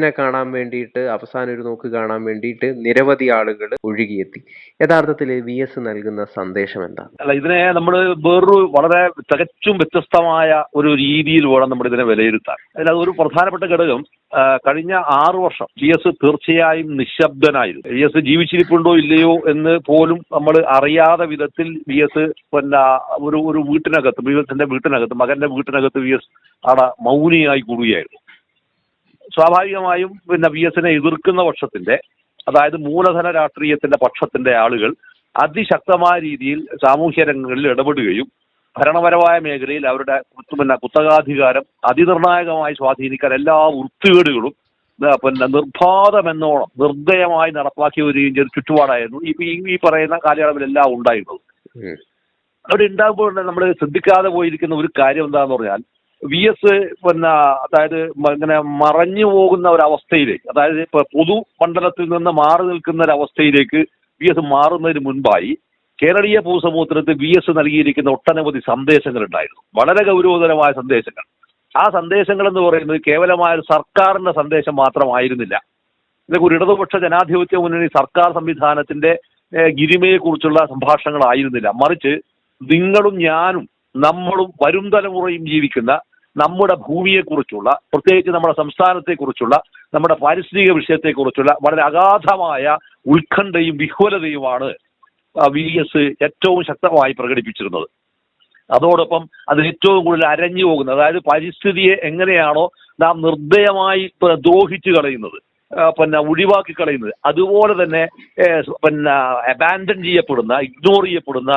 നെ കാണാൻ വേണ്ടിയിട്ട് അവസാനം ഒരു നോക്ക് കാണാൻ വേണ്ടിയിട്ട് നിരവധി ആളുകൾ ഒഴുകിയെത്തി. യഥാർത്ഥത്തിൽ വി എസ് നൽകുന്ന സന്ദേശം എന്താണ്? അല്ല ഇതിനെ നമ്മൾ വേറൊരു വളരെ തികച്ചും വ്യത്യസ്തമായ ഒരു രീതിയിൽ വേണം നമ്മൾ ഇതിനെ വിലയിരുത്താൻ. അതിൽ ഒരു പ്രധാനപ്പെട്ട ഘടകം കഴിഞ്ഞ ആറു വർഷം വി എസ് തീർച്ചയായും നിശബ്ദനായിരുന്നു. വി എസ് ജീവിച്ചിരിപ്പുണ്ടോ ഇല്ലയോ എന്ന് പോലും നമ്മൾ അറിയാതെ വിധത്തിൽ വി എസ് പിന്നെ ഒരു ഒരു വീട്ടിനകത്ത് വി എസിന്റെ വീട്ടിനകത്ത് മകന്റെ വീട്ടിനകത്ത് വി എസ് അവിടെ മൗനിയായി കൂടുകയായിരുന്നു. സ്വാഭാവികമായും പിന്നെ വി എസിനെ എതിർക്കുന്ന പക്ഷത്തിന്റെ അതായത് മൂലധന രാഷ്ട്രീയത്തിന്റെ പക്ഷത്തിന്റെ ആളുകൾ അതിശക്തമായ രീതിയിൽ സാമൂഹ്യ രംഗങ്ങളിൽ ഇടപെടുകയും ഭരണപരമായ മേഖലയിൽ അവരുടെ പിന്നെ കുത്തകാധികാരം അതിനിർണായകമായി സ്വാധീനിക്കാൻ എല്ലാ വൃത്തികേടുകളും പിന്നെ നിർബാധമെന്നോണം നിർദ്ദയമായി നടപ്പാക്കി വരികയും ചെയ്ത ചുറ്റുപാടായിരുന്നു ഈ ഈ- പറയുന്ന കാലയളവിലെല്ലാം ഉണ്ടായിരുന്നത് ഉം. അവിടെ ഉണ്ടാകുമ്പോൾ നമ്മൾ ശ്രദ്ധിക്കാതെ പോയിരിക്കുന്ന ഒരു കാര്യം എന്താണെന്ന് പറഞ്ഞാൽ വി എസ് പിന്നെ അതായത് ഇങ്ങനെ മറഞ്ഞു പോകുന്ന ഒരവസ്ഥയിലേക്ക് അതായത് ഇപ്പൊ പൊതു മണ്ഡലത്തിൽ നിന്ന് മാറി നിൽക്കുന്ന ഒരവസ്ഥയിലേക്ക് വി എസ് മാറുന്നതിന് മുൻപായി കേരളീയ പൊതുസമൂഹത്തിനകത്ത് വി എസ് നൽകിയിരിക്കുന്ന ഒട്ടനവധി സന്ദേശങ്ങൾ ഉണ്ടായിരുന്നു വളരെ ഗൗരവതരമായ സന്ദേശങ്ങൾ. ആ സന്ദേശങ്ങൾ എന്ന് പറയുന്നത് കേവലമായ ഒരു സർക്കാരിന്റെ സന്ദേശം മാത്രമായിരുന്നില്ല. ഇതൊക്കെ ഒരു ഇടതുപക്ഷ ജനാധിപത്യ മുന്നണി സർക്കാർ സംവിധാനത്തിന്റെ ഗിരിമയെ ഗിരിമയെക്കുറിച്ചുള്ള സംഭാഷണങ്ങളായിരുന്നില്ല. മറിച്ച് നിങ്ങളും ഞാനും നമ്മളും വരും തലമുറയും ജീവിക്കുന്ന നമ്മുടെ ഭൂമിയെക്കുറിച്ചുള്ള പ്രത്യേകിച്ച് നമ്മുടെ സംസ്ഥാനത്തെക്കുറിച്ചുള്ള നമ്മുടെ പാരിസ്ഥിതിക വിഷയത്തെക്കുറിച്ചുള്ള വളരെ അഗാധമായ ഉത്കണ്ഠയും വിഹ്വലതയുമാണ് വി എസ് ഏറ്റവും ശക്തമായി പ്രകടിപ്പിച്ചിരുന്നത്. അതോടൊപ്പം അത് ഏറ്റവും കൂടുതൽ അരഞ്ഞു പോകുന്നത് അതായത് പരിസ്ഥിതിയെ എങ്ങനെയാണോ നാം നിർദ്ദയമായി ദ്രോഹിച്ചു കളയുന്നത് പിന്നെ ഒഴിവാക്കി കളയുന്നത്. അതുപോലെ തന്നെ പിന്നെ അബാൻഡൻ ചെയ്യപ്പെടുന്ന ഇഗ്നോർ ചെയ്യപ്പെടുന്ന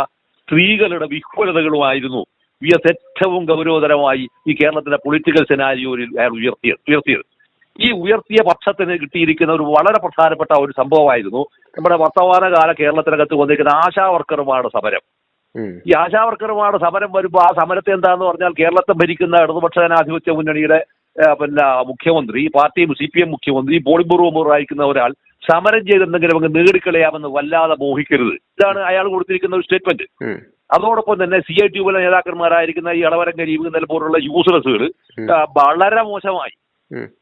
സ്ത്രീകളുടെ വിഹ്വലതകളുമായിരുന്നു വി എസ് ഏറ്റവും ഗൗരവതരമായി ഈ കേരളത്തിലെ പൊളിറ്റിക്കൽ സെനാരിയോയിൽ അയാൾ ഉയർത്തിയത് ഉയർത്തിയത്. ഈ ഉയർത്തിയ പക്ഷത്തിന് കിട്ടിയിരിക്കുന്ന ഒരു വളരെ പ്രധാനപ്പെട്ട ഒരു സംഭവമായിരുന്നു നമ്മുടെ വർത്തമാനകാല കേരളത്തിനകത്ത് വന്നിരിക്കുന്ന ആശാ വർക്കർമാരുടെ സമരം. ഈ ആശാ വർക്കർമാരുടെ സമരം വരുമ്പോൾ ആ സമരത്തെ എന്താന്ന് പറഞ്ഞാൽ കേരളത്തെ ഭരിക്കുന്ന ഇടതുപക്ഷ ജനാധിപത്യ മുന്നണിയുടെ പിന്നെ മുഖ്യമന്ത്രി പാർട്ടി സി പി എം മുഖ്യമന്ത്രി അയക്കുന്ന ഒരാൾ സമരം ചെയ്തെന്തെങ്കിലും അങ്ങ് നേടിക്കളയാമെന്ന് വല്ലാതെ മോഹിക്കരുത്. ഇതാണ് അയാൾ കൊടുത്തിരിക്കുന്ന ഒരു സ്റ്റേറ്റ്മെന്റ്. അതോടൊപ്പം തന്നെ സി ഐ ടി നേതാക്കന്മാരായിരിക്കുന്ന ഈ ഇളവരം കരീബ് എന്നൽ പോലുള്ള യൂസ്ലെസ്സുകൾ വളരെ മോശമായി.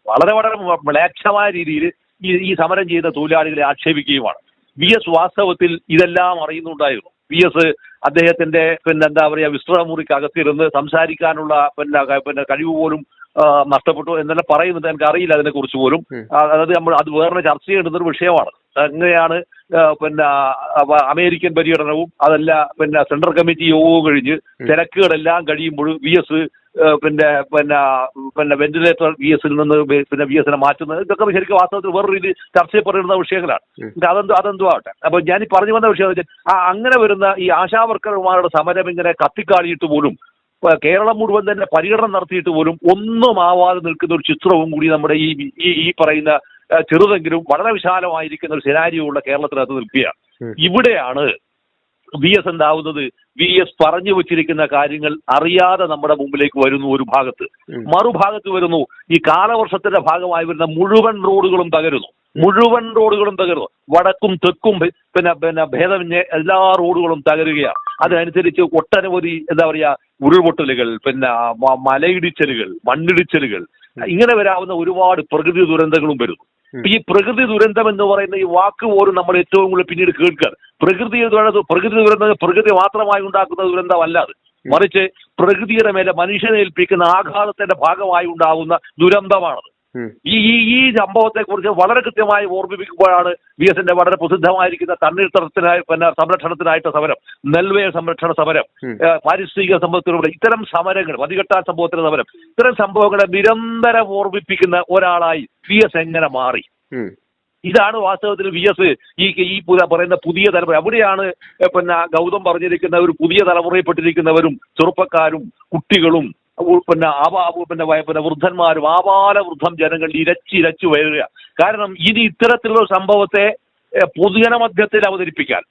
വളരെ വളരെ മ്ലേച്ഛമായ രീതിയിൽ ഈ ഈ സമരം ചെയ്ത തൊഴിലാളികളെ ആക്ഷേപിക്കുകയുമാണ്. വി എസ് വാസ്തവത്തിൽ ഇതെല്ലാം അറിയുന്നുണ്ടായിരുന്നു. വി എസ് അദ്ദേഹത്തിന്റെ പിന്നെ എന്താ പറയാ വിശ്രമമുറിക്കകത്തിരുന്ന് സംസാരിക്കാനുള്ള പിന്നെ പിന്നെ കഴിവ് പോലും നഷ്ടപ്പെട്ടു എന്നെല്ലാം പറയുന്നത് എനിക്ക് അറിയില്ല അതിനെക്കുറിച്ച് പോലും. അതായത് നമ്മൾ അത് വേറെ ചർച്ച ചെയ്യേണ്ടുന്ന ഒരു വിഷയമാണ്. എങ്ങനെയാണ് പിന്നെ അമേരിക്കൻ പര്യടനവും അതല്ല പിന്നെ സെൻട്രൽ കമ്മിറ്റി യോഗവും കഴിഞ്ഞ്. തിരക്കുകളെല്ലാം കഴിയുമ്പോൾ വി എസ് പിന്നെ പിന്നെ പിന്നെ വെന്റിലേറ്റർ വി എസിൽ നിന്ന് പിന്നെ വി എസിനെ മാറ്റുന്നത് ഇതൊക്കെ ശരിക്കും വാസ്തവത്തിൽ വേറൊരു രീതി ചർച്ച ചെയ്യപ്പെടുന്ന വിഷയങ്ങളാണ്. അതെന്തോ അതെന്തോ ആവട്ടെ. അപ്പൊ ഞാൻ ഈ പറഞ്ഞു വന്ന വിഷയം വെച്ചാൽ ആ അങ്ങനെ വരുന്ന ഈ ആശാവർക്കർമാരുടെ സമരം ഇങ്ങനെ കത്തിക്കാളിയിട്ട് പോലും കേരളം മുഴുവൻ തന്നെ പര്യടനം നടത്തിയിട്ട് പോലും ഒന്നും ആവാതെ നിൽക്കുന്ന ഒരു ചിത്രവും കൂടി നമ്മുടെ ഈ ഈ- പറയുന്ന ചെറുതെങ്കിലും വളരെ വിശാലമായിരിക്കുന്ന ഒരു സിനാരിയോ ഉള്ള കേരളത്തിനകത്ത് നിൽക്കുകയാണ്. ഇവിടെയാണ് വി എസ് എന്താവുന്നത്? വി എസ് പറഞ്ഞു വെച്ചിരിക്കുന്ന കാര്യങ്ങൾ അറിയാതെ നമ്മുടെ മുമ്പിലേക്ക് വരുന്നു ഒരു ഭാഗത്ത്. മറുഭാഗത്ത് വരുന്നു ഈ കാലവർഷത്തിന്റെ ഭാഗമായി വരുന്ന മുഴുവൻ റോഡുകളും തകരുന്നു. മുഴുവൻ റോഡുകളും തകരുന്നു. വടക്കും തെക്കും പിന്നെ പിന്നെ ഭേദമന്യേ എല്ലാ റോഡുകളും തകരുകയാണ്. അതിനനുസരിച്ച് ഒട്ടനവധി എന്താ പറയാ ഉരുൾപൊട്ടലുകൾ പിന്നെ മലയിടിച്ചലുകൾ മണ്ണിടിച്ചലുകൾ ഇങ്ങനെ വരാവുന്ന ഒരുപാട് പ്രകൃതി ദുരന്തങ്ങളും വരുന്നു ഈ പ്രകൃതി ദുരന്തം എന്ന് പറയുന്ന ഈ വാക്ക് പോലും നമ്മൾ ഏറ്റവും കൂടുതൽ പിന്നീട് കേൾക്കുക. പ്രകൃതി പ്രകൃതി ദുരന്തം പ്രകൃതി മാത്രമായി ഉണ്ടാക്കുന്ന ദുരന്തമല്ല അത്. മറിച്ച് പ്രകൃതിയുടെ മേലെ മനുഷ്യനെ ഏൽപ്പിക്കുന്ന ആഘാതത്തിന്റെ ഭാഗമായി ഉണ്ടാകുന്ന ദുരന്തമാണത്. ഈ ഈ ഈ സംഭവത്തെ കുറിച്ച് വളരെ കൃത്യമായി ഓർമ്മിപ്പിക്കുമ്പോഴാണ് വി എസിന്റെ വളരെ പ്രസിദ്ധമായിരിക്കുന്ന തണ്ണീർത്തടത്തിനായി പിന്നെ സംരക്ഷണത്തിനായിട്ട് സമരം നെൽവയ സംരക്ഷണ സമരം പാരിസ്ഥിതിക സംഭവത്തിലൂടെ ഇത്തരം സമരങ്ങൾ മതികെട്ടാൻ സംഭവത്തിന്റെ സമരം ഇത്തരം സംഭവങ്ങളെ നിരന്തരം ഓർമ്മിപ്പിക്കുന്ന ഒരാളായി വി എസ് എങ്ങനെ മാറി? ഇതാണ് വാസ്തവത്തിൽ വി എസ് ഈ ഈ പറയുന്ന പുതിയ തലമുറ. അവിടെയാണ് പിന്നെ ഗൗതം പറഞ്ഞിരിക്കുന്ന ഒരു പുതിയ തലമുറയിൽപ്പെട്ടിരിക്കുന്നവരും ചെറുപ്പക്കാരും കുട്ടികളും പിന്നെ ആവാ പിന്നെ പിന്നെ വൃദ്ധന്മാരും ആപാല വൃദ്ധം ജനങ്ങൾ ഇരച്ചി ഇരച്ചു വരിക കാരണം ഇനി ഇത്തരത്തിലുള്ള സംഭവത്തെ പൊതുജന മധ്യത്തിൽ അവതരിപ്പിക്കാൻ.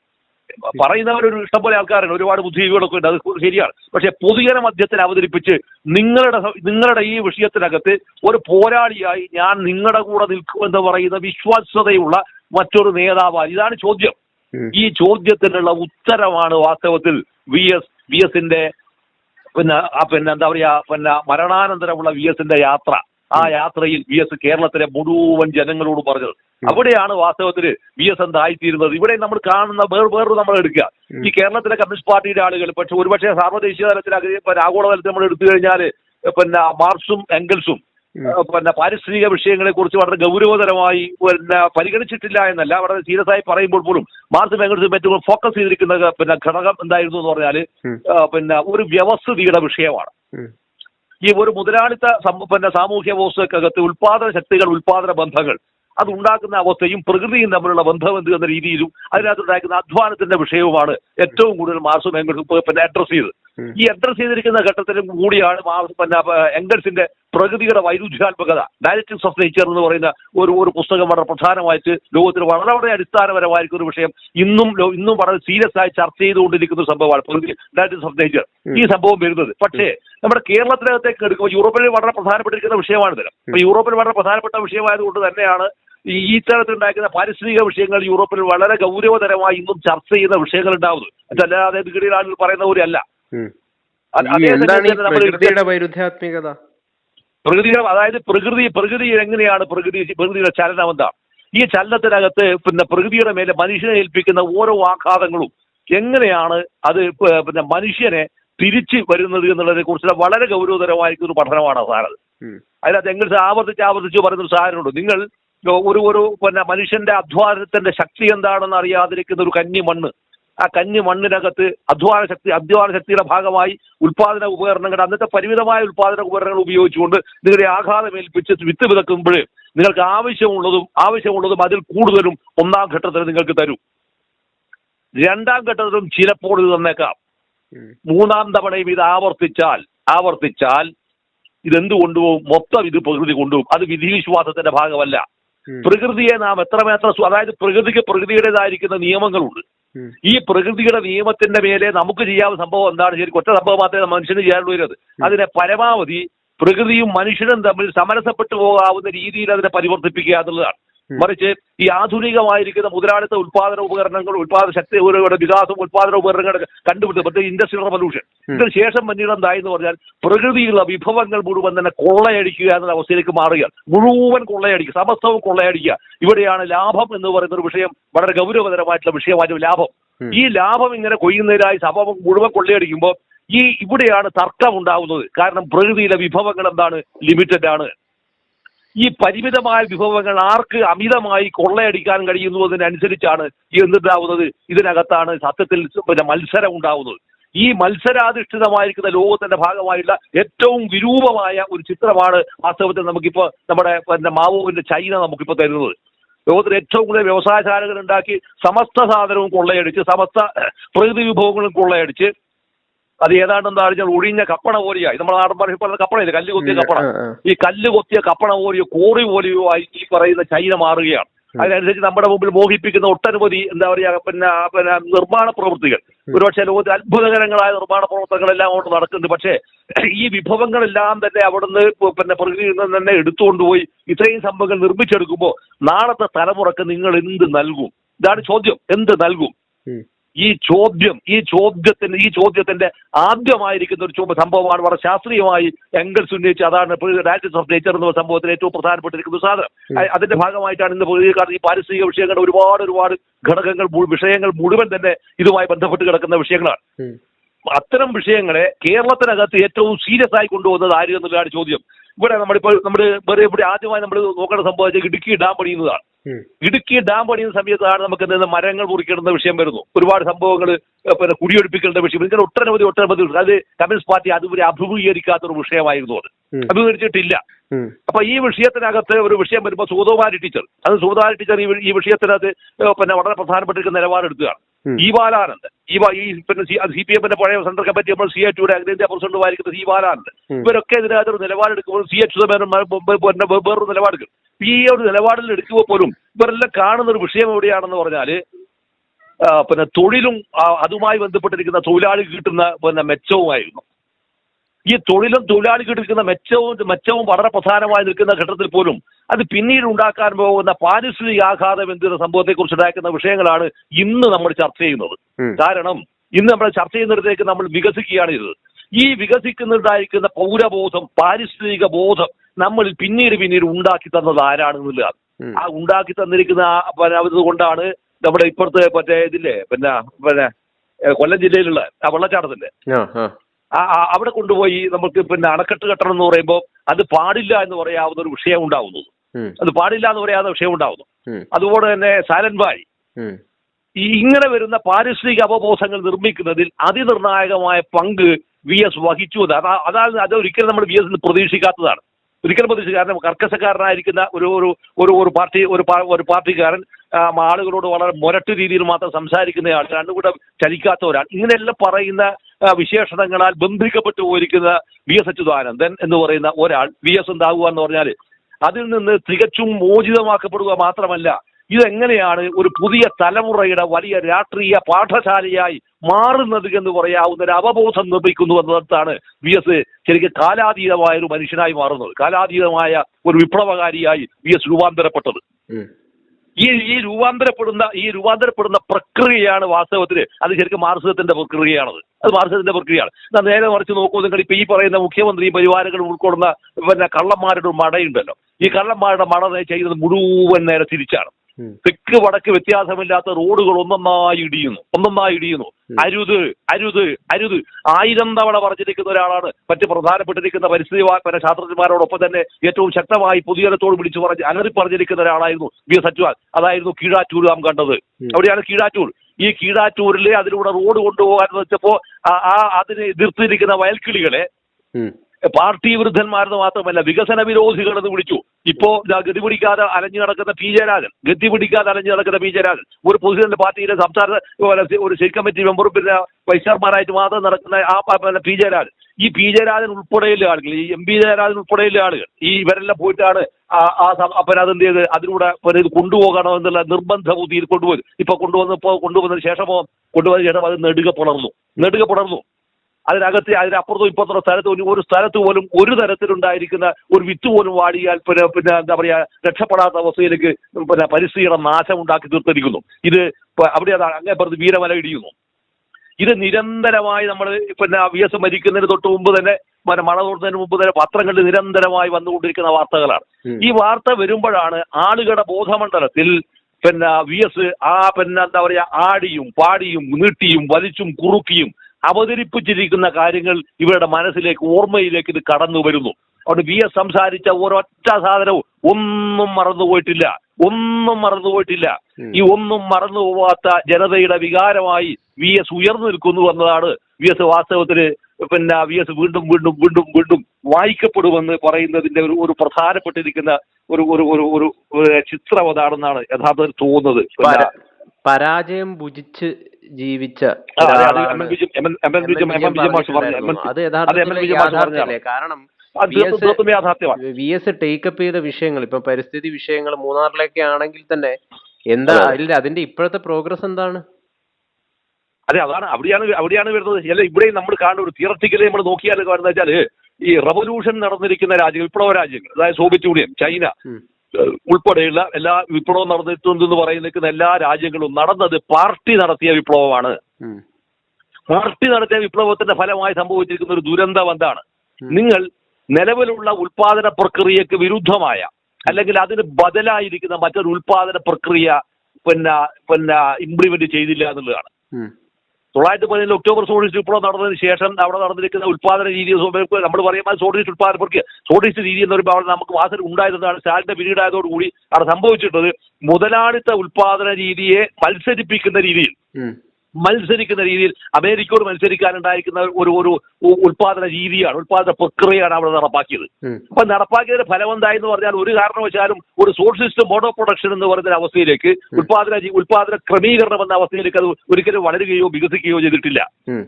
പറയുന്നവരൊരു ഇഷ്ടംപോലെ ആൾക്കാരുണ്ട്. ഒരുപാട് ബുദ്ധിജീവികളൊക്കെ ഉണ്ട്. അത് ശരിയാണ്. പക്ഷെ പൊതുജന മധ്യത്തിൽ അവതരിപ്പിച്ച് നിങ്ങളുടെ നിങ്ങളുടെ ഈ വിഷയത്തിനകത്ത് ഒരു പോരാളിയായി ഞാൻ നിങ്ങളുടെ കൂടെ നിൽക്കുമെന്ന് പറയുന്ന വിശ്വാസ്യതയുള്ള മറ്റൊരു നേതാവാണ്. ഇതാണ് ചോദ്യം. ഈ ചോദ്യത്തിനുള്ള ഉത്തരമാണ് വാസ്തവത്തിൽ വി എസ് വി എസിന്റെ പിന്നെ പിന്നെ എന്താ പറയാ പിന്നെ മരണാനന്തരമുള്ള വി എസിന്റെ യാത്ര. ആ യാത്രയിൽ വി എസ് കേരളത്തിലെ മുഴുവൻ ജനങ്ങളോട് പറഞ്ഞത്. അവിടെയാണ് വാസ്തവത്തിൽ വി എസ് എന്തായിത്തീരുന്നത്. ഇവിടെ നമ്മൾ കാണുന്ന വേറെ വേറൊരു നമ്മൾ എടുക്കുക. ഈ കേരളത്തിലെ കമ്മ്യൂണിസ്റ്റ് പാർട്ടിയുടെ ആളുകൾ പക്ഷെ ഒരുപക്ഷെ സാർവദേശീയ തലത്തിൽ ആഗോള തലത്തിൽ നമ്മൾ എടുത്തു കഴിഞ്ഞാൽ പിന്നെ മാർക്സും എംഗൽസും പിന്നെ പാരിസ്ഥിതിക വിഷയങ്ങളെ കുറിച്ച് വളരെ ഗൗരവതരമായി പിന്നെ പരിഗണിച്ചിട്ടില്ല എന്നല്ല വളരെ സീരിയസ് ആയി പറയുമ്പോൾ പോലും മാർച്ച് ഏറ്റവും ഫോക്കസ് ചെയ്തിരിക്കുന്ന പിന്നെ ഘടകം എന്തായിരുന്നു എന്ന് പറഞ്ഞാൽ പിന്നെ ഒരു വ്യവസ്ഥിതിയുടെ വിഷയമാണ്. ഈ ഒരു മുതലാളിത്ത പിന്നെ സാമൂഹ്യ വ്യവസ്ഥക്കകത്ത് ഉൽപാദന ശക്തികൾ ഉൽപാദന ബന്ധങ്ങൾ അത് ഉണ്ടാക്കുന്ന അവസ്ഥയും പ്രകൃതിയും തമ്മിലുള്ള ബന്ധം എന്ത് എന്ന രീതിയിലും അതിനകത്തുണ്ടാക്കുന്ന അധ്വാനത്തിന്റെ വിഷയവുമാണ് ഏറ്റവും കൂടുതൽ മാർസും എങ്കിലും പിന്നെ അഡ്രസ് ചെയ്ത്. ഈ അഡ്രസ് ചെയ്തിരിക്കുന്ന ഘട്ടത്തിലും കൂടിയാണ് പിന്നെ എംഗൽസിന്റെ പ്രകൃതിയുടെ വൈരുദ്ധ്യാത്മകത ഡയലക്ടിക്സ് ഓഫ് നേച്ചർ എന്ന് പറയുന്ന ഒരു ഒരു പുസ്തകം വളരെ പ്രധാനമായിട്ട് ലോകത്തിൽ വളരെ വളരെ അടിസ്ഥാനപരമായിരിക്കും ഒരു വിഷയം ഇന്നും ഇന്നും വളരെ സീരിയസ് ആയി ചർച്ച ചെയ്തുകൊണ്ടിരിക്കുന്ന ഒരു സംഭവമാണ് പ്രകൃതി ഡയലക്ടിക്സ് ഓഫ് നേച്ചർ ഈ സംഭവം വരുന്നത്. പക്ഷേ നമ്മുടെ കേരളത്തിനകത്തേക്ക് എടുക്കുമ്പോൾ യൂറോപ്പിൽ വളരെ പ്രധാനപ്പെട്ടിരിക്കുന്ന വിഷയമാണിത് അപ്പൊ യൂറോപ്പിൽ വളരെ പ്രധാനപ്പെട്ട വിഷയമായതുകൊണ്ട് തന്നെയാണ് ഈ ഉണ്ടാക്കുന്ന പാരിസ്ഥിതിക വിഷയങ്ങൾ യൂറോപ്പിൽ വളരെ ഗൗരവതരമായി ഇന്നും ചർച്ച ചെയ്യുന്ന വിഷയങ്ങൾ ഉണ്ടാവുന്നത് അതല്ലാതെ നികുതിയുടെ ആളുകൾ പറയുന്ന പോലെ പ്രകൃതിയുടെ വൈരുദ്ധ്യാത്മികത? പ്രകൃതിയുടെ അതായത് പ്രകൃതി പ്രകൃതി എങ്ങനെയാണ് പ്രകൃതി പ്രകൃതിയുടെ ചലനം എന്താണ് ഈ ചലനത്തിനകത്ത് പിന്നെ പ്രകൃതിയുടെ മേലെ മനുഷ്യനെ ഏൽപ്പിക്കുന്ന ഓരോ ആഘാതങ്ങളും എങ്ങനെയാണ് അത് പിന്നെ മനുഷ്യനെ തിരിച്ചു വരുന്നത് എന്നുള്ളതിനെ കുറിച്ചുള്ള വളരെ ഗൗരവതരമായിരിക്കുന്ന ഒരു പഠനമാണ് സാറത്. അതിനകത്ത് എങ്ങനെ ആവർത്തിച്ച് ആവർത്തിച്ച് പറയുന്ന ഒരു സാധനമുണ്ട്. നിങ്ങൾ ഒരു ഒരു പിന്നെ മനുഷ്യന്റെ അധ്വാനത്തിന്റെ ശക്തി എന്താണെന്ന് അറിയാതിരിക്കുന്ന ഒരു കന്നി മണ്ണ് ആ കന്നി മണ്ണിനകത്ത് അധ്വാന ശക്തി അധ്വാന ശക്തിയുടെ ഭാഗമായി ഉൽപാദന ഉപകരണങ്ങൾ അന്നത്തെ പരിമിതമായ ഉൽപാദന ഉപകരണങ്ങൾ ഉപയോഗിച്ചുകൊണ്ട് നിങ്ങളുടെ ആഘാതമേൽപ്പിച്ച് വിത്ത് വിതക്കുമ്പോൾ നിങ്ങൾക്ക് ആവശ്യമുള്ളതും ആവശ്യമുള്ളതും അതിൽ കൂടുതലും ഒന്നാം ഘട്ടത്തിൽ നിങ്ങൾക്ക് തരും. രണ്ടാം ഘട്ടത്തിലും ചിലപ്പോൾ ഇത് തന്നേക്കാം. മൂന്നാം തവണയും ഇത് ആവർത്തിച്ചാൽ ആവർത്തിച്ചാൽ ഇതെന്ത് കൊണ്ടുപോകും? മൊത്തം ഇത് പ്രകൃതി കൊണ്ടുപോകും. അത് വിധിവിശ്വാസത്തിന്റെ ഭാഗമല്ല. പ്രകൃതിയെ നാം എത്രമാത്രം അതായത് പ്രകൃതിക്ക് പ്രകൃതിയുടേതായിരിക്കുന്ന നിയമങ്ങളുണ്ട്. ഈ പ്രകൃതിയുടെ നിയമത്തിന്റെ മേലെ നമുക്ക് ചെയ്യാവുന്ന സംഭവം എന്താണ്? ശരി ഒറ്റ സംഭവം മാത്രമേ മനുഷ്യന് ചെയ്യാനുള്ളൂ വരുന്നത് അതിനെ പരമാവധി പ്രകൃതിയും മനുഷ്യനും തമ്മിൽ സമരസപ്പെട്ടു പോകാവുന്ന രീതിയിൽ അതിനെ പരിവർത്തിപ്പിക്കുക എന്നുള്ളതാണ്. മറിച്ച് ഈ ആധുനികമായിരിക്കുന്ന മുതലാളിത്ത ഉൽപാദന ഉപകരണങ്ങൾ ഉൽപാദന ശക്തി വികാസം ഉൽപാദന ഉപകരണങ്ങൾ കണ്ടുപിടുത്തം പ്രത്യേക ഇൻഡസ്ട്രിയൽ റവല്യൂഷൻ. ഇതിന് ശേഷം പിന്നീട് എന്തായെന്ന് പറഞ്ഞാൽ പ്രകൃതിയിലുള്ള വിഭവങ്ങൾ മുഴുവൻ തന്നെ കൊള്ളയടിക്കുക എന്ന അവസ്ഥയിലേക്ക് മാറുകയാണ്. മുഴുവൻ കൊള്ളയടിക്കുക സമസ്തവും കൊള്ളയടിക്കുക. ഇവിടെയാണ് ലാഭം എന്ന് പറയുന്ന ഒരു വിഷയം വളരെ ഗൗരവതരമായിട്ടുള്ള വിഷയമായിട്ട് ലാഭം. ഈ ലാഭം ഇങ്ങനെ കൊയ്യുന്നതിനായി സഭ മുഴുവൻ കൊള്ളയടിക്കുമ്പോൾ ഈ ഇവിടെയാണ് തർക്കം ഉണ്ടാവുന്നത് കാരണം പ്രകൃതിയിലെ വിഭവങ്ങൾ എന്താണ്? ലിമിറ്റഡ് ആണ്. ഈ പരിമിതമായ വിഭവങ്ങൾ ആർക്ക് അമിതമായി കൊള്ളയടിക്കാൻ കഴിയുന്നു എന്നതിനനുസരിച്ചാണ് ഈ എന്തുണ്ടാവുന്നത്? ഇതിനകത്താണ് സത്യത്തിൽ പിന്നെ മത്സരം ഉണ്ടാവുന്നത്. ഈ മത്സരാധിഷ്ഠിതമായിരിക്കുന്ന ലോകത്തിന്റെ ഭാഗമായുള്ള ഏറ്റവും വിരൂപമായ ഒരു ചിത്രമാണ് വാസ്തവത്തിൽ നമുക്കിപ്പോ നമ്മുടെ പിന്നെ മാവോവിന്റെ ചൈന നമുക്കിപ്പോ തരുന്നത്. ലോകത്തിൽ ഏറ്റവും കൂടുതൽ വ്യവസായശാലകൾ ഉണ്ടാക്കി സമസ്ത സാധനവും കൊള്ളയടിച്ച് സമസ്ത പ്രകൃതി വിഭവങ്ങളും കൊള്ളയടിച്ച് അത് ഏതാണ്ട് എന്താ വെച്ചാൽ ഒഴിഞ്ഞ കപ്പണ പോലെയാ നമ്മുടെ നാടൻ പറയുമ്പോൾ കപ്പണയില്ല? കല്ല് കൊത്തിയ കപ്പണ. ഈ കല്ല് കൊത്തിയ കപ്പണ പോലെയോ കോറി പോലെയോ ആയി ഈ പറയുന്ന ചൈന മാറുകയാണ്. അതിനനുസരിച്ച് നമ്മുടെ മുമ്പിൽ മോഹിപ്പിക്കുന്ന ഒട്ടനവധി എന്താ പറയുക പിന്നെ പിന്നെ നിർമ്മാണ പ്രവൃത്തികൾ. ഒരുപക്ഷെ ലോകത്തിൽ അത്ഭുതകരങ്ങളായ നിർമ്മാണ പ്രവർത്തനങ്ങളെല്ലാം അങ്ങോട്ട് നടക്കുന്നുണ്ട്. പക്ഷേ ഈ വിഭവങ്ങളെല്ലാം തന്നെ അവിടുന്ന് പിന്നെ പ്രകൃതിയിൽ നിന്ന് തന്നെ എടുത്തുകൊണ്ടുപോയി ഇത്രയും സംഭവങ്ങൾ നിർമ്മിച്ചെടുക്കുമ്പോൾ നാളത്തെ തലമുറയ്ക്ക് നിങ്ങൾ എന്ത് നൽകും? ഇതാണ് ചോദ്യം. എന്ത് നൽകും. ഈ ചോദ്യം ഈ ചോദ്യത്തിന് ഈ ചോദ്യത്തിന്റെ ആദ്യമായിരിക്കുന്ന ഒരു ചുമ സംഭവമാണ് വളരെ ശാസ്ത്രീയമായി എംഗൽസ് ഉന്നയിച്ച് അതാണ് ഡാറ്റസ് ഓഫ് നേച്ചർ എന്ന സംഭവത്തിൽ ഏറ്റവും പ്രധാനപ്പെട്ടിരിക്കുന്ന സാധനം അതിന്റെ ഭാഗമായിട്ടാണ് ഇന്ന് പൊതുവെക്കാർ ഈ പാരിസ്ഥിതിക വിഷയങ്ങളുടെ ഒരുപാട് ഒരുപാട് ഘടകങ്ങൾ വിഷയങ്ങൾ മുഴുവൻ തന്നെ ഇതുമായി ബന്ധപ്പെട്ട് കിടക്കുന്ന വിഷയങ്ങളാണ്. അത്തരം വിഷയങ്ങളെ കേരളത്തിനകത്ത് ഏറ്റവും സീരിയസ് ആയി കൊണ്ടുപോകുന്നത് ആര് എന്നുള്ളതാണ് ചോദ്യം ഇവിടെ നമ്മളിപ്പോൾ നമ്മുടെ വേറെ ഇവിടെ ആദ്യമായി നമ്മൾ നോക്കേണ്ട സംഭവം ഇടുക്കി ഡാം പണിയുന്നതാണ്. ഇടുക്കി ഡാം പണിയുന്ന സമയത്താണ് നമുക്ക് എന്തെങ്കിലും മരങ്ങൾ മുറിക്കേണ്ടുന്ന വിഷയം വരുന്നു. ഒരുപാട് സംഭവങ്ങൾ പിന്നെ കുടിയൊഴിപ്പിക്കേണ്ട വിഷയം. ഇങ്ങനെ ഒട്ടനവധി ഒട്ടനവധി. അത് കമ്മ്യൂണിസ്റ്റ് പാർട്ടി അതുവരെ അഭിമുഖീകരിക്കാത്ത ഒരു വിഷയമായിരുന്നു അത്. അഭിമുഖീകരിച്ചിട്ടില്ല. അപ്പൊ ഈ വിഷയത്തിനകത്ത് ഒരു വിഷയം വരുമ്പോൾ സുഗതകുമാരി ടീച്ചർ അത് സുഗതകുമാരി ടീച്ചർ ഈ വിഷയത്തിനകത്ത് പിന്നെ വളരെ പ്രധാനപ്പെട്ട നിലപാടെടുക്കുകയാണ്. ഈ ബാലാനന്ദ് ഈ പിന്നെ സി പി എമ്മിന്റെ പഴയ സെൻട്രൽ കമ്മിറ്റി നമ്മൾ സി എച്ച് യുടെ അഖിലേന്ത്യാ പ്രസിഡന്റുമായിരിക്കുന്ന സി ബാലാനന്ദ്. ഇവരൊക്കെ ഇതിനകത്ത് ഒരു നിലപാടെടുക്കുമ്പോൾ സി എച്ച് വേറൊരു നിലപാടെടുക്കും ഈ ഒരു നിലപാടിൽ എടുക്കുമ്പോൾ പോലും ഇവരെല്ലാം കാണുന്ന ഒരു വിഷയം എവിടെയാണെന്ന് പറഞ്ഞാൽ ആ, പിന്നെ തൊഴിലും അതുമായി ബന്ധപ്പെട്ടിരിക്കുന്ന തൊഴിലാളി കിട്ടുന്ന പിന്നെ മെച്ചവുമായിരുന്നു. ഈ തൊഴിലും തൊഴിലാളി കിട്ടുന്ന മെച്ചവും മെച്ചവും വളരെ പ്രധാനമായി നിൽക്കുന്ന ഘട്ടത്തിൽ പോലും അത് പിന്നീട് ഉണ്ടാക്കാൻ പോകുന്ന പാരിസ്ഥിതിക ആഘാതം എന്തെന്ന സംഭവത്തെക്കുറിച്ച് ഉണ്ടാക്കുന്ന വിഷയങ്ങളാണ് ഇന്ന് നമ്മൾ ചർച്ച ചെയ്യുന്നത്. കാരണം ഇന്ന് നമ്മൾ ചർച്ച ചെയ്യുന്നിടത്തേക്ക് നമ്മൾ വികസിക്കുകയാണ് ചെയ്തത്. ഈ വികസിക്കുന്നുണ്ടായിരിക്കുന്ന പൗരബോധം പാരിസ്ഥിതിക ബോധം നമ്മൾ പിന്നീട് പിന്നീട് ഉണ്ടാക്കി തന്നത് ആരാണെന്നുള്ളതാണ്. ആ ഉണ്ടാക്കി തന്നിരിക്കുന്ന ആ കൊണ്ടാണ് നമ്മുടെ ഇപ്പുറത്തെ മറ്റേ ഇതില്ലേ പിന്നെ പിന്നെ കൊല്ലം ജില്ലയിലുള്ള ആ വെള്ളച്ചാട്ടത്തിന്റെ അവിടെ കൊണ്ടുപോയി നമുക്ക് പിന്നെ അണക്കെട്ട് കെട്ടണം എന്ന് പറയുമ്പോൾ അത് പാടില്ല എന്ന് പറയാവുന്ന ഒരു വിഷയം ഉണ്ടാവുന്നു അത് പാടില്ല എന്ന് പറയാവുന്ന വിഷയം ഉണ്ടാവുന്നു. അതുപോലെ തന്നെ സൈലന്റ് വാലി. ഈ ഇങ്ങനെ വരുന്ന പാരിസ്ഥിതിക അവബോധങ്ങൾ നിർമ്മിക്കുന്നതിൽ അതിനിർണായകമായ പങ്ക് വി എസ് വഹിച്ചു എന്ന്. അതാ അതാണ് അതൊരിക്കലും നമ്മൾ വി എസ് പ്രതീക്ഷിക്കാത്തതാണ്. ഒരിക്കലും പ്രതിഷ്ഠിച്ചു കാരണം കർക്കശക്കാരനായിരിക്കുന്ന ഒരു ഒരു ഒരു ഒരു പാർട്ടി ഒരു ഒരു പാർട്ടിക്കാരൻ ആളുകളോട് വളരെ മുരട്ട് രീതിയിൽ മാത്രം സംസാരിക്കുന്നയാൾ രണ്ടും കൂടെ ചലിക്കാത്ത ഒരാൾ ഇങ്ങനെയെല്ലാം പറയുന്ന വിശേഷണങ്ങളാൽ ബന്ധിക്കപ്പെട്ടു പോയിരിക്കുന്ന വി എസ് അച്യുതാനന്ദൻ എന്ന് പറയുന്ന ഒരാൾ വി എസ് എന്താകുക എന്ന് പറഞ്ഞാൽ അതിൽ നിന്ന് തികച്ചും മോചിതമാക്കപ്പെടുക മാത്രമല്ല ഇതെങ്ങനെയാണ് ഒരു പുതിയ തലമുറയുടെ വലിയ രാഷ്ട്രീയ പാഠശാലയായി മാറുന്നത് എന്ന് പറയാവുന്ന ഒരു അവബോധം നിർമ്മിക്കുന്നു എന്നതാണ് വി എസ് ശരിക്കും കാലാതീതമായ ഒരു മനുഷ്യനായി മാറുന്നത്. കാലാതീതമായ ഒരു വിപ്ലവകാരിയായി വി എസ് രൂപാന്തരപ്പെട്ടത്. ഈ ഈ രൂപാന്തരപ്പെടുന്ന ഈ രൂപാന്തരപ്പെടുന്ന പ്രക്രിയയാണ് വാസ്തവത്തിൽ അത് ശരിക്കും മാർക്സിസത്തിന്റെ പ്രക്രിയയാണത്. അത് മാർക്സിസത്തിന്റെ പ്രക്രിയയാണ്. എന്നാൽ നേരെ മറിച്ച് നോക്കൂ നിങ്ങൾ ഇപ്പൊ ഈ പറയുന്ന മുഖ്യമന്ത്രി പരിവാരങ്ങൾ ഉൾക്കൊള്ളുന്ന പിന്നെ കള്ളന്മാരുടെ ഒരു മടയുണ്ടല്ലോ. ഈ കള്ളന്മാരുടെ മട ചെയ്യുന്നത് മുഴുവൻ നേരെ തിരിച്ചാണ്. തെക്ക് വടക്ക് വ്യത്യാസമില്ലാത്ത റോഡുകൾ ഒന്നൊന്നായി ഇടിയുന്നു. ഒന്നൊന്നായി ഇടിയുന്നു. അരുത് അരുത് അരുത്. ആയിരം തവണ പറഞ്ഞിരിക്കുന്ന ഒരാളാണ് മറ്റ് പ്രധാനപ്പെട്ടിരിക്കുന്ന പരിസ്ഥിതി ശാസ്ത്രജ്ഞന്മാരോടൊപ്പം തന്നെ ഏറ്റവും ശക്തമായി പൊതുജനത്തോട് വിളിച്ചു പറഞ്ഞ് അലറി പറഞ്ഞിരിക്കുന്ന ഒരാളായിരുന്നു വി എസ് അച്യുതാൻ അതായിരുന്നു കീഴാറ്റൂർ നാം കണ്ടത്. അവിടെയാണ് കീഴാറ്റൂർ. ഈ കീഴാറ്റൂരിലെ അതിലൂടെ റോഡ് കൊണ്ടുപോകാൻ വെച്ചപ്പോ ആ- അതിനെ എതിർത്തിരിക്കുന്ന വയൽക്കിളികളെ. പാർട്ടി വിരുദ്ധന്മാരെന്ന് മാത്രമല്ല വികസന വിരോധികൾ എന്ന് വിളിച്ചു. ഇപ്പോ ഗതി പിടിക്കാതെ അലഞ്ഞു നടക്കുന്ന പി ജയരാജൻ ഗതി പിടിക്കാതെ അലഞ്ഞു നടക്കുന്ന പി ജയരാജൻ ഒരു പൊതുജന പാർട്ടിയിലെ സംസ്ഥാന ഒരു സ്റ്റേറ്റ് കമ്മിറ്റി മെമ്പർ പിന്നെ വൈസ് ചെയർമാനായിട്ട് മാത്രം നടക്കുന്ന ആ പ- ജയരാജൻ ഈ പി ജയരാജൻ ഉൾപ്പെടെയുള്ള ആളുകൾ ഈ എം പി ജയരാജൻ ഉൾപ്പെടെയുള്ള ആളുകൾ ഈ ഇവരെല്ലാം പോയിട്ടാണ് ആ ആ സം- അപ്പം അതെന്ത് ചെയ്ത് അതിലൂടെ കൊണ്ടുപോകണം എന്നുള്ള നിർബന്ധ ബുദ്ധിയിൽ കൊണ്ടുപോയി ഇപ്പൊ കൊണ്ടുവന്നപ്പോ കൊണ്ടുവന്നതിന് ശേഷമോ കൊണ്ടുവന്നതിന് ശേഷം അത് നെടുക പുണർന്നു. നെടുക പുണർന്നു. അതിനകത്ത് അതിനപ്പുറത്തും ഇപ്പുറത്തുള്ള സ്ഥലത്ത് ഒരു ഒരു സ്ഥലത്ത് പോലും ഒരു തരത്തിലുണ്ടായിരിക്കുന്ന ഒരു വിത്ത് പോലും വാടിയാൽ പിന്നെ പിന്നെ എന്താ പറയാ രക്ഷപ്പെടാത്ത അവസ്ഥയിലേക്ക് പിന്നെ പരിസ്ഥിതിയുടെ നാശം ഉണ്ടാക്കി തീർത്തിരിക്കുന്നു. ഇത് അവിടെ അത് അങ്ങനെ പറഞ്ഞ് വീരമല ഇടിയുന്നു. ഇത് നിരന്തരമായി നമ്മൾ പിന്നെ വി എസ് മരിക്കുന്നതിന് തൊട്ട് മുമ്പ് തന്നെ മഴ തൊടുന്നതിന് മുമ്പ് തന്നെ പത്രങ്ങളിൽ നിരന്തരമായി വന്നുകൊണ്ടിരിക്കുന്ന വാർത്തകളാണ്. ഈ വാർത്ത വരുമ്പോഴാണ് ആളുകളുടെ ബോധമണ്ഡലത്തിൽ പിന്നെ വി എസ് ആ പിന്നെ എന്താ പറയാ ആടിയും പാടിയും നീട്ടിയും വലിച്ചും കുറുക്കിയും അവതരിപ്പിച്ചിരിക്കുന്ന കാര്യങ്ങൾ ഇവരുടെ മനസ്സിലേക്ക് ഓർമ്മയിലേക്ക് ഇത് കടന്നു വരുന്നു. അതുകൊണ്ട് വി എസ് സംസാരിച്ച ഒരൊറ്റ സാധനവും ഒന്നും മറന്നുപോയിട്ടില്ല ഒന്നും മറന്നുപോയിട്ടില്ല. ഈ ഒന്നും മറന്നു പോവാത്ത ജനതയുടെ വികാരമായി വി എസ് ഉയർന്നു നിൽക്കുന്നു എന്നതാണ് വി എസ് വാസ്തവത്തിന് പിന്നെ വി എസ് വീണ്ടും വീണ്ടും വീണ്ടും വീണ്ടും വായിക്കപ്പെടുമെന്ന് പറയുന്നതിന്റെ ഒരു ഒരു പ്രധാനപ്പെട്ടിരിക്കുന്ന ഒരു ഒരു ഒരു ഒരു ചിത്രം അതാണെന്നാണ് യഥാർത്ഥത്തിൽ തോന്നുന്നത്. പരാജയം ഭുജിച്ച് ജീവിച്ച അതെ. കാരണം വി എസ് ടേക്കപ്പ് ചെയ്ത വിഷയങ്ങൾ ഇപ്പൊ പരിസ്ഥിതി വിഷയങ്ങൾ മൂന്നാറിലൊക്കെ ആണെങ്കിൽ തന്നെ എന്താ അതെ. അതിൽ അതിന്റെ ഇപ്പോഴത്തെ പ്രോഗ്രസ് എന്താണ്? അതെ അതാണ് അവിടെയാണ് അവിടെയാണ് വരുന്നത്. അല്ല ഇവിടെയും നമ്മൾ കാണുന്ന ഒരു തിയററ്റിക്കലി നമ്മൾ നോക്കിയാൽ എന്ന് വെച്ചാൽ ഈ റവല്യൂഷൻ നടന്നിരിക്കുന്ന രാജ്യങ്ങൾ വിപ്ലവ രാജ്യങ്ങൾ അതായത് സോവിയറ്റ് യൂണിയൻ ചൈന ഉൾപ്പെടെയുള്ള എല്ലാ വിപ്ലവം നടന്നിട്ടുണ്ടെന്ന് പറയുന്ന എല്ലാ രാജ്യങ്ങളും നടന്നത് പാർട്ടി നടത്തിയ വിപ്ലവമാണ്. പാർട്ടി നടത്തിയ വിപ്ലവത്തിന്റെ ഫലമായി സംഭവിച്ചിരിക്കുന്ന ഒരു ദുരന്തം എന്താണ്? നിങ്ങൾ നിലവിലുള്ള ഉൽപാദന പ്രക്രിയക്ക് വിരുദ്ധമായ അല്ലെങ്കിൽ അതിന് ബദലായിരിക്കുന്ന മറ്റൊരു ഉൽപാദന പ്രക്രിയ പിന്നെ പിന്നെ ഇംപ്ലിമെന്റ് ചെയ്തില്ല എന്നുള്ളതാണ്. തൊള്ളായിരത്തി പതിനേഴ് ഒക്ടോബർ സോഡിസ്റ്റ് വിപ്ലവം നടന്നതിന് ശേഷം അവിടെ നടന്നിരിക്കുന്ന ഉത്പാദന രീതി നമ്മൾ പറയുമ്പോൾ സോഡിസ്റ്റ് ഉത്പാദന പ്രക്രിയ സോഡിസ്റ്റ് രീതി എന്ന് പറയുമ്പോൾ അവിടെ നമുക്ക് വാസന ഉണ്ടായിരുന്നതാണ് സ്റ്റാലിന്റെ പിരീഡായതോടുകൂടി അവിടെ സംഭവിച്ചിട്ടുള്ളത് മുതലാളിത്ത ഉത്പാദന രീതിയെ മത്സരിപ്പിക്കുന്ന രീതിയിൽ. മത്സരിക്കുന്ന രീതിയിൽ അമേരിക്കയോട് മത്സരിക്കാനുണ്ടായിരിക്കുന്ന ഒരു ഒരു ഉത്പാദന ഉൽപാദന രീതിയാണ് ഉൽപാദന പ്രക്രിയയാണ് അവിടെ നടപ്പാക്കിയത്. അപ്പൊ നടപ്പാക്കിയതിന്റെ ഫലം എന്തായി എന്ന് പറഞ്ഞാൽ ഒരു കാരണവശാലും ഒരു സോഷ്യലിസ്റ്റ് മോഡോ പ്രൊഡക്ഷൻ എന്ന് പറയുന്ന അവസ്ഥയിലേക്ക് ഉൽപാദന ഉത്പാദന ഉൽപാദന ക്രമീകരണം എന്ന അവസ്ഥയിലേക്ക് അത് ഒരിക്കലും വളരുകയോ വികസിക്കുകയോ ചെയ്തിട്ടില്ല.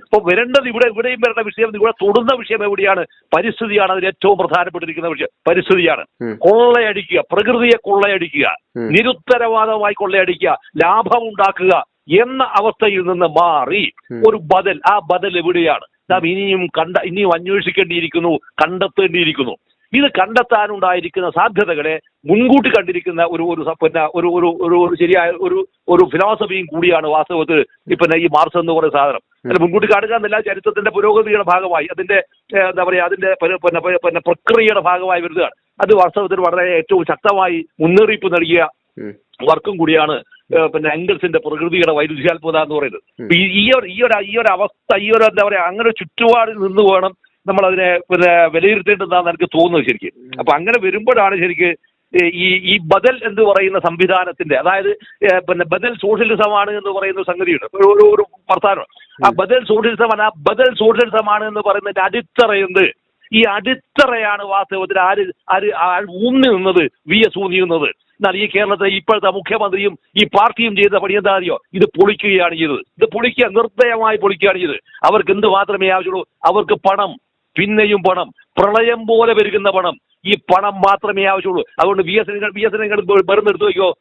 അപ്പൊ വരേണ്ടത് ഇവിടെ ഇവിടെയും വരേണ്ട വിഷയം ഇവിടെ തൊടുന്ന വിഷയം എവിടെയാണ്? പരിസ്ഥിതിയാണ് അതിൽ ഏറ്റവും പ്രധാനപ്പെട്ടിരിക്കുന്ന വിഷയം. പരിസ്ഥിതിയാണ്. കൊള്ളയടിക്കുക പ്രകൃതിയെ കൊള്ളയടിക്കുക നിരുത്തരവാദമായി കൊള്ളയടിക്കുക ലാഭം ഉണ്ടാക്കുക എന്ന അവസ്ഥയിൽ നിന്ന് മാറി ഒരു ബദൽ. ആ ബദൽ എവിടെയാണ്? നാം ഇനിയും കണ്ട ഇനിയും അന്വേഷിക്കേണ്ടിയിരിക്കുന്നു കണ്ടെത്തേണ്ടിയിരിക്കുന്നു. ഇത് കണ്ടെത്താനുണ്ടായിരിക്കുന്ന സാധ്യതകളെ മുൻകൂട്ടി കണ്ടിരിക്കുന്ന ഒരു ഒരു പിന്നെ ഒരു ഒരു ഒരു ഒരു ശരിയായ ഒരു ഒരു ഫിലോസഫിയും കൂടിയാണ് വാസ്തവത്തിൽ ഇപ്പൊ പിന്നെ ഈ മാർക്സ് എന്ന് പറയുന്ന സാധനം. അല്ല മുൻകൂട്ടി കാണുക എന്നല്ല ചരിത്രത്തിന്റെ പുരോഗതിയുടെ ഭാഗമായി അതിന്റെ എന്താ പറയാ അതിന്റെ പിന്നെ പിന്നെ പ്രക്രിയയുടെ ഭാഗമായി വരുന്നതാണ്. അത് വാസ്തവത്തിൽ വളരെ ഏറ്റവും ശക്തമായി മുന്നറിയിപ്പ് നൽകിയ വർക്കും കൂടിയാണ് പിന്നെ എംഗൽസിന്റെ പ്രകൃതിയുടെ വൈരുദ്ധ്യാത്ഭുത എന്ന് പറയുന്നത്. ഈ ഒരു ഈ ഒരു ഈ ഒരു അവസ്ഥ ഈ ഒരു എന്താ പറയാ അങ്ങനെ ഒരു ചുറ്റുപാടിൽ നിന്ന് വേണം നമ്മൾ അതിനെ പിന്നെ വിലയിരുത്തേണ്ടതെന്നാണ് എനിക്ക് തോന്നുന്നത് ശരിക്കും. അപ്പൊ അങ്ങനെ വരുമ്പോഴാണ് ശരിക്ക് ഈ ഈ ബദൽ എന്ന് പറയുന്ന സംവിധാനത്തിന്റെ അതായത് പിന്നെ ബദൽ സോഷ്യലിസമാണ് എന്ന് പറയുന്ന സംഗതിയുണ്ട്. ഒരു ഒരു ഒരു വർത്താനം. ആ ബദൽ സോഷ്യലിസമാണ് ആ ബദൽ സോഷ്യലിസമാണ് എന്ന് പറയുന്നതിന്റെ അടിത്തറയുണ്ട് ഈ അടിത്തറയാണ് വാസ്തവത്തിൽ ആര് ആര് ഊന്നി നിന്നത് വി എസ് ഊന്നി നിന്നത്. എന്നാൽ ഈ കേരളത്തിലെ ഇപ്പോഴത്തെ മുഖ്യമന്ത്രിയും ഈ പാർട്ടിയും ചെയ്ത പണി എന്താ അറിയോ? ഇത് പൊളിക്കുകയാണ് ചെയ്തത്. ഇത് പൊളിക്കുക നിർദ്ദയമായി പൊളിക്കുകയാണ് ചെയ്തത്. അവർക്ക് എന്ത് മാത്രമേ ആവശ്യമുള്ളൂ? അവർക്ക് പണം. പിന്നെയും പണം. പ്രളയം പോലെ പെരുകുന്ന പണം. ഈ പണം മാത്രമേ ആവശ്യമുള്ളൂ. അതുകൊണ്ട് B S N V S N വെറുതെ എടുത്തു വയ്ക്കോ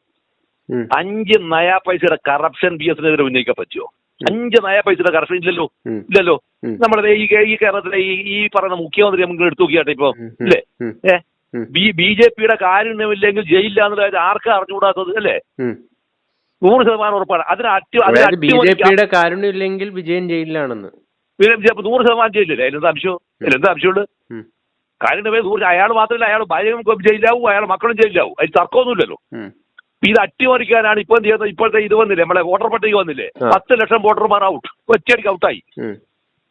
അഞ്ച് നയാ പൈസയുടെ കറപ്ഷൻ ബി എതിരെ ഉന്നയിക്കാൻ പറ്റുമോ അഞ്ച് നയ പൈസയുടെ കറക്ഷൻ ഇല്ലല്ലോ. ഇല്ലല്ലോ. നമ്മുടെ ഈ ഈ കേരളത്തിലെ ഈ ഈ പറയുന്ന മുഖ്യമന്ത്രി നമുക്ക് എടുത്തു നോക്കിയാട്ടെ ഇപ്പൊ. അല്ലേ. ഇല്ലേ. ഏ. ബി ബി ജെ പിയുടെ കാരുണ്യമില്ലെങ്കിൽ ജയിലില്ല എന്നുള്ള ആർക്കാ അറിഞ്ഞുകൂടാത്തത്? അല്ലേ? നൂറ് ശതമാനം ഉറപ്പാണ്. അതിന് അട്ടി അതിന് അതായത് ബി ജെ പിയുടെ കാരുണ്യം ഇല്ലെങ്കിൽ വിജയൻ ജയിലിലാണെന്ന്. നൂറ് ശതമാനം ജയിലില്ലേ? അതിനെന്താ അംശം അതിലെന്താ അംശമുണ്ട് കാര്യം നൂറ് അയാൾ മാത്രമല്ല അയാൾ ഭാര്യയും ജയിലാവും അയാൾ മക്കളും ജയിലാവും അതിൽ തർക്കമൊന്നുമില്ലല്ലോ. ഇത് അട്ടിമറിക്കാനാണ് ഇപ്പൊ എന്ത് ചെയ്യുന്നത്? ഇപ്പോഴത്തെ ഇത് വന്നില്ലേ? നമ്മളെ വോട്ടർ പട്ടിക വന്നില്ലേ. പത്ത് ലക്ഷം വോട്ടർമാർ ഔട്ട് ഒറ്റയടിക്ക് ഔട്ടായി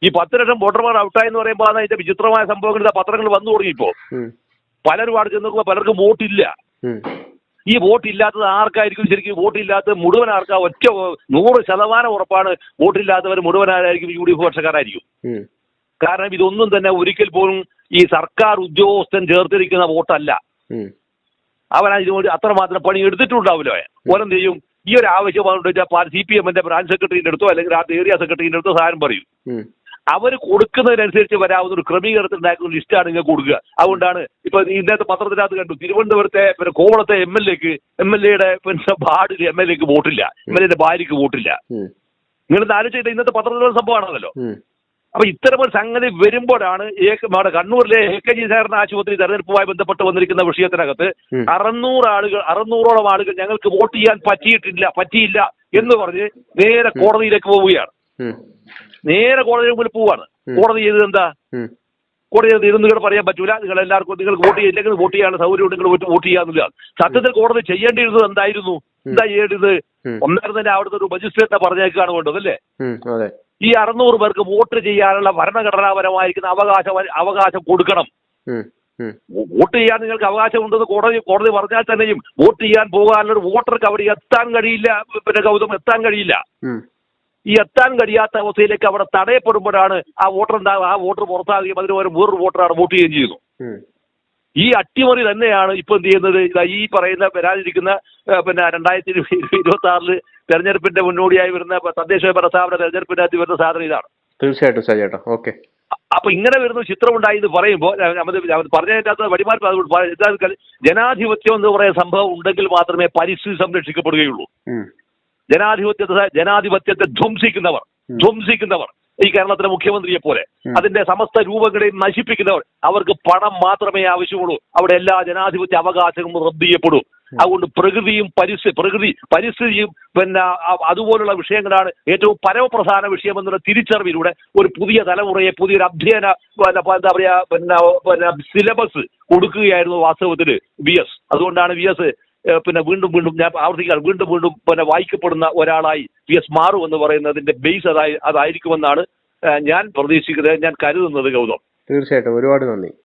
ഈ പത്ത് ലക്ഷം വോട്ടർമാർ ഔട്ടായി എന്ന് പറയുമ്പോൾ അതാണ് അതിന്റെ വിചിത്രമായ സംഭവങ്ങൾ. ഇതാ പത്രങ്ങൾ വന്നു തുടങ്ങി ഇപ്പോ ഉം. പലരും അവിടെ ചെന്ന് നോക്കുമ്പോൾ പലർക്കും വോട്ടില്ല. ഈ വോട്ട് ഇല്ലാത്തത് ആർക്കായിരിക്കും? ശരിക്കും വോട്ട് ഇല്ലാത്തത് മുഴുവൻ ആർക്കാ? ഒറ്റ നൂറ് ശതമാനം ഉറപ്പാണ് വോട്ടില്ലാത്തവർ മുഴുവൻ ആരായിരിക്കും? യു ഡി എഫ് പക്ഷക്കാരായിരിക്കും കാരണം ഇതൊന്നും തന്നെ ഒരിക്കൽ പോലും ഈ സർക്കാർ ഉദ്യോഗസ്ഥൻ ചേർത്തിരിക്കുന്ന വോട്ടല്ല. അവൻ അതിനോട് അത്രമാത്രം പണി എടുത്തിട്ടുണ്ടാവില്ല ഓരോ ചെയ്യും? ഈ ഒരു ആവശ്യം സി പി എമ്മിന്റെ ബ്രാഞ്ച് സെക്രട്ടറിന്റെ അടുത്തോ അല്ലെങ്കിൽ ആ ഏരിയ സെക്രട്ടറിന്റെ അടുത്തോ സാധനം പറയും. അവർ അവർ കൊടുക്കുന്നതിനനുസരിച്ച് വരാവുന്ന ഒരു ക്രമീകരണത്തിൽ ഉണ്ടാക്കുന്ന ലിസ്റ്റാണ് ഇങ്ങനെ കൊടുക്കുക. അതുകൊണ്ടാണ് ഇപ്പൊ ഇന്നത്തെ പത്രത്തിനകത്ത് കണ്ടു തിരുവനന്തപുരത്തെ പിന്നെ കോവളത്തെ എം എൽ എക്ക് എം എൽ എയുടെ പിന്നെ വാർഡിൽ എം എൽ എക്ക് വോട്ടില്ല. എം എൽ എന്റെ ഭാര്യക്ക് വോട്ടില്ല. നിങ്ങൾ ആലോചിച്ചിട്ട് ഇന്നത്തെ പത്രത്തിലുള്ള സംഭവമാണല്ലോ. ഇത്തരം ഇത്തരമൊരു സംഗതി വരുമ്പോഴാണ് നമ്മുടെ കണ്ണൂരിലെ എ കെ ജി സാറിന് ആശുപത്രി തെരഞ്ഞെടുപ്പുമായി ബന്ധപ്പെട്ട് വന്നിരിക്കുന്ന വിഷയത്തിനകത്ത്. അറുന്നൂറ് ആളുകൾ അറുന്നൂറോളം ആളുകൾ ഞങ്ങൾക്ക് വോട്ട് ചെയ്യാൻ പറ്റിയിട്ടില്ല പറ്റിയില്ല എന്ന് പറഞ്ഞ് നേരെ കോടതിയിലേക്ക് പോവുകയാണ്. നേരെ കോടതി മുമ്പിൽ പോവാണ്. കോടതി ചെയ്തത് എന്താ. കോടതി ചെയ്തത് ഇതൊന്നും നിങ്ങൾ പറയാൻ പറ്റൂല. നിങ്ങൾ എല്ലാവർക്കും നിങ്ങൾക്ക് വോട്ട് ചെയ്യില്ലെങ്കിൽ വോട്ട് ചെയ്യാനുള്ള സൗകര്യം നിങ്ങൾ വോട്ട് വോട്ട് ചെയ്യാന്നില്ല സത്യത്തിൽ കോടതി ചെയ്യേണ്ടിയിരുന്നത് എന്തായിരുന്നു? എന്താ ചെയ്യേണ്ടത്? ഒന്നായിരുന്നു ഒന്നേരം തന്നെ അവിടുത്തെ ഒരു മജിസ്ട്രേറ്റിനെ പറഞ്ഞേക്കാണ് വേണ്ടത് അല്ലേ? ഈ അറുന്നൂറ് പേർക്ക് വോട്ട് ചെയ്യാനുള്ള ഭരണഘടനാപരമായിരിക്കുന്ന അവകാശം അവകാശം കൊടുക്കണം. വോട്ട് ചെയ്യാൻ നിങ്ങൾക്ക് അവകാശമുണ്ടെന്ന് കോടതി കോടതി പറഞ്ഞാൽ തന്നെയും വോട്ട് ചെയ്യാൻ പോകാനുള്ള ഒരു വോട്ടർക്ക് അവിടെ എത്താൻ കഴിയില്ല പിന്നെ ഗൗതം എത്താൻ കഴിയില്ല. ഈ എത്താൻ കഴിയാത്ത അവസ്ഥയിലേക്ക് അവിടെ തടയപ്പെടുമ്പോഴാണ് ആ വോട്ടർ ഉണ്ടാകുക ആ വോട്ടർ പുറത്താകുകയും അതിന് ഒരു വേറൊരു വോട്ടറാണ് വോട്ട് ചെയ്യുകയും ചെയ്യുന്നു. ഈ അട്ടിമറി തന്നെയാണ് ഇപ്പൊ എന്ത് ചെയ്യുന്നത്? ഈ പറയുന്ന വരാതിരിക്കുന്ന പിന്നെ രണ്ടായിരത്തി ഇരുപത്തി ആറിൽ തെരഞ്ഞെടുപ്പിന്റെ മുന്നോടിയായി വരുന്ന തദ്ദേശ പ്രസ്ഥാപന തെരഞ്ഞെടുപ്പിനകത്ത് വരുന്ന സാധനം ഇതാണ്. തീർച്ചയായിട്ടും സജേട്ടാ ഓക്കെ. അപ്പൊ ഇങ്ങനെ വരുന്ന ചിത്രം ഉണ്ടായി എന്ന് പറയുമ്പോൾ പറഞ്ഞതിനകത്ത് വടിമാർ ജനാധിപത്യം എന്ന് പറയുന്ന സംഭവം ഉണ്ടെങ്കിൽ മാത്രമേ പരിസ്ഥിതി സംരക്ഷിക്കപ്പെടുകയുള്ളൂ. ജനാധിപത്യത്തെ ജനാധിപത്യത്തെ ധ്വംസിക്കുന്നവർ ധ്വംസിക്കുന്നവർ. ഈ കേരളത്തിലെ മുഖ്യമന്ത്രിയെ പോലെ. അതിന്റെ സമസ്ത രൂപങ്ങളെയും നശിപ്പിക്കുന്നവർ അവർക്ക് പണം മാത്രമേ ആവശ്യമുള്ളൂ. അവിടെ എല്ലാ ജനാധിപത്യ അവകാശങ്ങളും റദ്ദ് ചെയ്യപ്പെടൂ. അതുകൊണ്ട് പ്രകൃതിയും പരിസ്ഥിതി പ്രകൃതി പരിസ്ഥിതിയും പിന്നെ അതുപോലുള്ള വിഷയങ്ങളാണ് ഏറ്റവും പരമപ്രധാന വിഷയം എന്നുള്ള തിരിച്ചറിവിലൂടെ ഒരു പുതിയ തലമുറയെ പുതിയൊരു അധ്യയന എന്താ പറയാ പിന്നെ പിന്നെ സിലബസ് കൊടുക്കുകയായിരുന്നു വാസ്തവത്തിൽ വി എസ്. അതുകൊണ്ടാണ് വി എസ് പിന്നെ വീണ്ടും വീണ്ടും ഞാൻ ആവർത്തിക്കാൻ വീണ്ടും വീണ്ടും പിന്നെ വായിക്കപ്പെടുന്ന ഒരാളായി പി എസ് മാറും എന്ന് പറയുന്നതിന്റെ ബേസ് അതായി അതായിരിക്കുമെന്നാണ് ഞാൻ പ്രതീക്ഷിക്കുന്നത്. ഞാൻ കരുതുന്നത് ഗൗതം. തീർച്ചയായിട്ടും. ഒരുപാട് നന്ദി.